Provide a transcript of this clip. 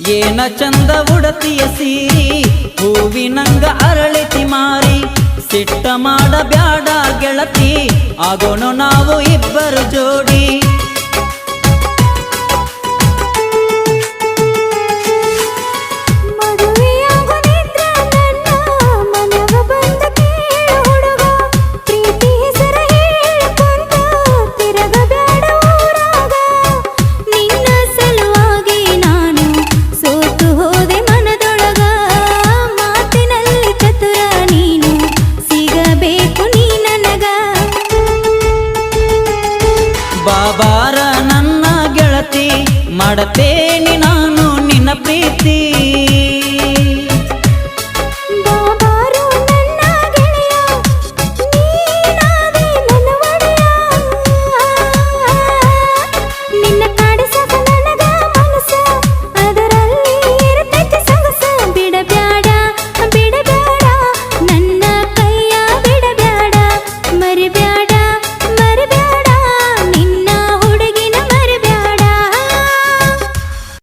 ಏನ ಚಂದ ಉಡತಿಯ ಸೀರಿ ಹೂವಿನಂಗ ಅರಳಿತಿ ಮಾರಿ ಸಿಟ್ಟ ಮಾಡಬ್ಯಾಡ ಗೆಳತಿ ಆಗೋಣ ನಾವು ಇಬ್ಬರು ಜೋಡಿ. ಬಾಬಾರ ನನ್ನ ಗೆಳತಿ ಮಾಡತೇನಿ ನಾನು ನಿನ್ನ ಪ್ರೀತಿ.